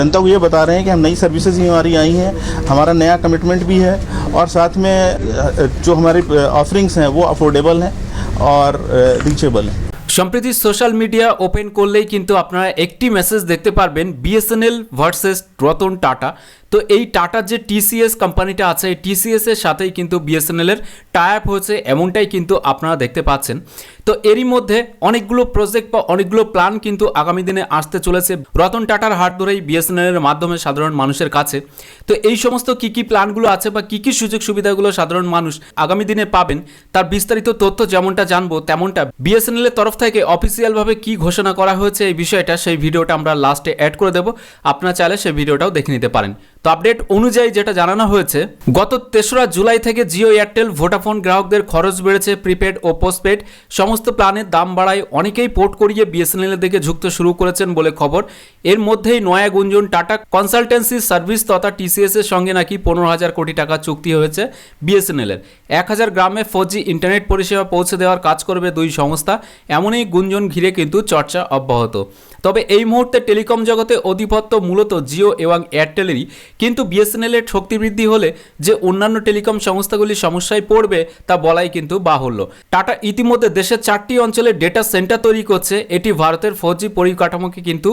जनता को ये बता रहे हैं कि हम नई सर्विसेज ही हमारी आई हैं हमारा नया कमिटमेंट भी है और साथ में अ, जो हमारी ऑफरिंग्स हैं वो अफोर्डेबल हैं और रीचेबल हैं সম্প্রতি সোশ্যাল মিডিয়া ওপেন করলেই কিন্তু আপনারা একটি মেসেজ দেখতে পারবেন বিএসএনএল ভার্সেস রতন টাটা। তো এই টাটার যে টিসিএস কোম্পানিটা আছে, এই টিসিএস এর সাথেই কিন্তু বিএসএনএল এর টাই আপ হয়েছে, এমনটাই কিন্তু আপনারা দেখতে পাচ্ছেন। তো এরই মধ্যে অনেকগুলো প্রজেক্ট বা অনেকগুলো প্ল্যান কিন্তু আগামী দিনে আসতে চলেছে। রতন টাটার হাত ধরেই বিএসএনএল এর মাধ্যমে সাধারণ মানুষের কাছে। তো এই সমস্ত কি কি প্ল্যানগুলো আছে বা কি কি সুযোগ সুবিধাগুলো সাধারণ মানুষ আগামী দিনে পাবেন, তার বিস্তারিত তথ্য যেমনটা জানব, তেমনটা বিএসএনএল এর তরফ থেকে অফিসিয়ালভাবে কি ঘোষণা করা হয়েছে এই বিষয়টা, সেই ভিডিওটা আমরা লাস্টে অ্যাড করে দেবো। আপনারা চাইলে সেই ভিডিওটাও দেখে নিতে পারেন। তো আপডেট অনুযায়ী যেটা জানানো হয়েছে, গত তেসরা জুলাই থেকে জিও এয়ারটেল, ভোডাফোন গ্রাহকদের খরচ বেড়েছে প্রিপেড ও পোস্টপেড সমস্ত প্ল্যানের দাম বাড়ায় অনেকেই পোর্ট করিয়ে বিএসএনএল এর দিকে ঝুঁকতে শুরু করেছেন বলে খবর। এর মধ্যেই নয়া গুঞ্জন, টাটা কনসালটেন্সি সার্ভিস তথা টিসিএস এর সঙ্গে নাকি পনেরো হাজার কোটি টাকা চুক্তি হয়েছে বিএসএনএল এর। এক হাজার গ্রামে ফোর জি ইন্টারনেট পরিষেবা পৌঁছে দেওয়ার কাজ করবে দুই সংস্থা, এমনই গুঞ্জন ঘিরে কিন্তু চর্চা অব্যাহত। তবে এই মুহূর্তে টেলিকম জগতে অধিপত্য মূলত জিও এবং এয়ারটেলেরই। কিন্তু বিএসএনএল এর শক্তি বৃদ্ধি হলে যে অন্যান্য টেলিকম সংস্থাগুলি সমস্যায় পড়বে তা বলাই কিন্তু বাহুল্য। টাটা ইতিমধ্যে দেশের চারটি অঞ্চলে ডেটা সেন্টার তৈরি করছে। এটি ভারতের ফোর জি পরিকাঠামোকে কিন্তু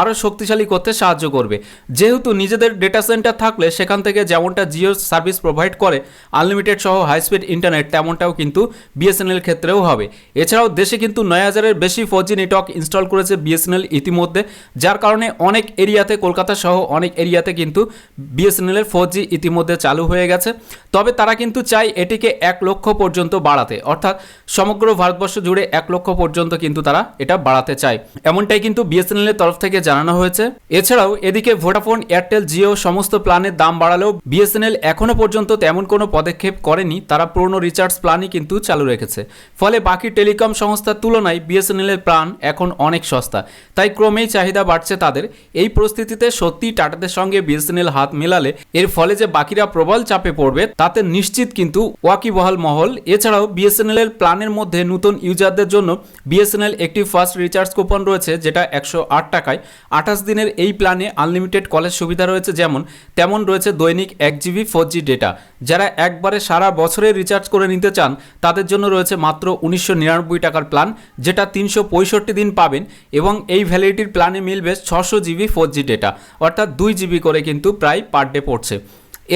আরও শক্তিশালী করতে সাহায্য করবে। যেহেতু নিজেদের ডেটা সেন্টার থাকলে সেখান থেকে যেমনটা জিও সার্ভিস প্রোভাইড করে আনলিমিটেড সহ হাইস্পিড ইন্টারনেট তেমনটাও কিন্তু বিএসএনএল ক্ষেত্রেও হবে। এছাড়াও দেশে কিন্তু নয় হাজারের বেশি ফোর জি নেটওয়ার্ক ইনস্টল করেছে বিএসএনএল ইতিমধ্যে, যার কারণে অনেক এরিয়াতে, কলকাতা সহ অনেক এরিয়াতে কিন্তু বিএসএনএল এর ফোর জি ইতিমধ্যে চালু হয়ে গেছে। তবে তারা কিন্তু চাই এটিকে এক লক্ষ পর্যন্ত বাড়াতে। অর্থাৎ সমগ্র ভারতবর্ষ জুড়ে এক লক্ষ পর্যন্ত কিন্তু তারা এটা বাড়াতে চায়। এমনটাই কিন্তু বিএসএনএল এর তরফ থেকে জানানো হয়েছে। এছাড়াও এদিকে ভোডাফোন এয়ারটেল জিও সমস্ত প্ল্যানের দাম বাড়ালেও বিএসএনএল এখনও পর্যন্ত তেমন কোনো পদক্ষেপ করেনি। তারা পুরনো রিচার্জ প্ল্যানই কিন্তু চালু রেখেছে। ফলে বাকি টেলিকম সংস্থার তুলনায় বিএসএনএল এর প্ল্যান এখন অনেক সস্তা। তাই ক্রমেই চাহিদা বাড়ছে তাদের। এই পরিস্থিতিতে সত্যি টাটাদের সঙ্গে বিএসএনএল হাত মেলালে, এর ফলে যে বাকিরা প্রবল চাপে পড়বে, তাতে নিশ্চিত কিন্তু ওয়াকিবহাল মহল। এছাড়াও বিএসএনএল এর প্ল্যানের মধ্যে নতুন ইউজারদের জন্য বিএসএনএল একটি ফার্স্ট রিচার্জ কুপন রয়েছে, যেটা একশো আট টাকায়। আঠাশ দিনের এই প্ল্যানে আনলিমিটেড কলেজ সুবিধা রয়েছে যেমন, তেমন রয়েছে দৈনিক এক জিবি ফোর জি ডেটা। যারা একবারে সারা বছরের রিচার্জ করে নিতে চান, তাদের জন্য রয়েছে মাত্র উনিশশো নিরানব্বই টাকার প্ল্যান, যেটা তিনশো পঁয়ষট্টি দিন পাবেন এবং এই ভ্যালিডিটির প্ল্যানে মিলবে ছশো জিবি ফোর জি ডেটা। অর্থাৎ দুই জিবি করে কিন্তু প্রায় পার ডে পড়ছে।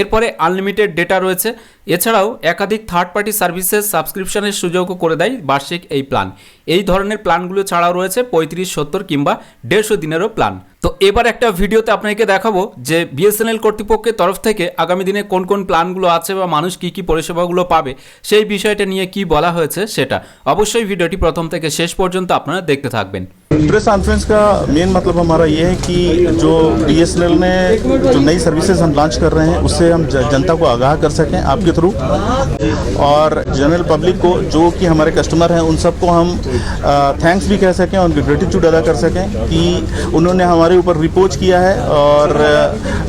এরপরে আনলিমিটেড ডেটা রয়েছে। এছাড়াও একাধিক থার্ড পার্টি সার্ভিসেস সাবস্ক্রিপশনের সুযোগও করে দেয় বার্ষিক এই প্ল্যান এই ধরনের প্ল্যানগুলো ছাড়াও রয়েছে পঁয়ত্রিশ, সত্তর কিংবা দেড়শো দিনেরও প্ল্যান তো এবার একটা ভিডিওতে আপনাকে দেখাবো যে বিএসএনএল কর্তৃপক্ষের তরফ থেকে আগামী দিনে কোন কোন প্ল্যানগুলো আছে বা মানুষ কি কি পরিষেবাগুলো পাবে, সেই বিষয়টা নিয়ে কি বলা হয়েছে সেটা। অবশ্যই ভিডিওটি প্রথম থেকে শেষ পর্যন্ত আপনারা দেখতে থাকবেন। प्रेस कॉन्फ्रेंस का मेन मतलब हमारा ये है कि जो बी ने जो नई सर्विसेज़ हम लॉन्च कर रहे हैं, उससे हम जनता को आगाह कर सकें आपके थ्रू और जनरल पब्लिक को, जो कि हमारे कस्टमर हैं, उन सबको हम थैंक्स भी कह सकें उनकी ग्रेटिट्यूड अदा कर सकें कि उन्होंने हमारे ऊपर रिपोर्ट किया है और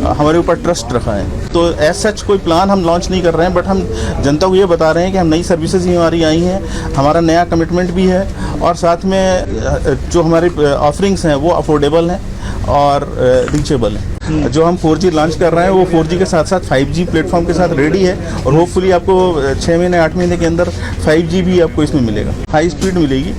हमारे ऊपर ट्रस्ट रखा है। तो एज सच कोई प्लान हम लॉन्च नहीं कर रहे हैं बट हम जनता को ये बता रहे हैं कि हम नई सर्विसेज़ ही हमारी आई हैं, हमारा नया कमिटमेंट भी है, और साथ में जो हमारी ऑफरिंग्स हैं, वो अफोर्डेबल हैं और रीचेबल हैं। जो हम 4G लॉन्च कर रहे हैं वो 4G के साथ साथ 5G प्लेटफॉर्म के साथ रेडी है और होपफुली आपको छः महीने आठ महीने के अंदर 5G भी आपको इसमें मिलेगा। हाई स्पीड मिलेगी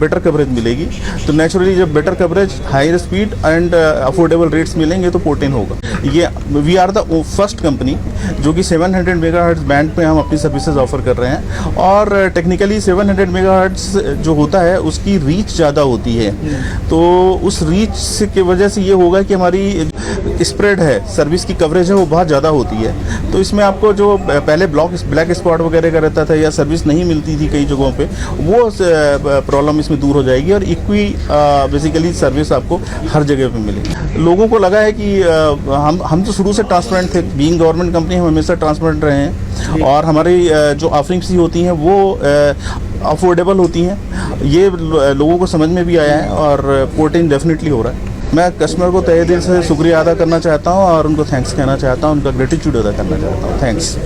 बेटर कवरेज मिलेगी। तो नेचुरली जब better coverage high speed and affordable rates मिलेंगे तो पोर्टेन होगा। ये we are the first company जो कि 700 हंड्रेड मेगाहर्ट्ज बैंड पे हम अपनी सर्विसेज़ ऑफ़र कर रहे हैं और टेक्निकली 700 हंड्रेड मेगाहर्ट्ज जो होता है उसकी रीच ज़्यादा होती है। तो उस रीच की वजह से ये होगा कि हमारी स्प्रेड है सर्विस की कवरेज है वो बहुत ज़्यादा होती है। तो इसमें आपको जो पहले ब्लॉक ब्लैक स्पॉट वगैरह का रहता था या सर्विस नहीं मिलती थी कई जगहों पे वो प्रॉब्लम इसमें दूर हो जाएगी और इक्वी बेसिकली सर्विस आपको हर जगह पे मिलेगी। लोगों को लगा है कि अ, हम हम तो शुरू से ट्रांसपेरेंट थे बीइंग गवर्नमेंट कंपनी हम हमेशा ट्रांसपेरेंट रहे हैं और हमारी जो ऑफरिंग्स ही होती हैं वो अफोर्डेबल होती हैं। ये लोगों को समझ में भी आया है और पोर्टिंग डेफिनेटली हो रहा है। मैं कस्टमर को तय दिल से शुक्रिया अदा करना चाहता हूँ और उनको थैंक्स कहना चाहता हूँ, उनका ग्रेटिट्यूड अदा करना चाहता हूँ। थैंक्स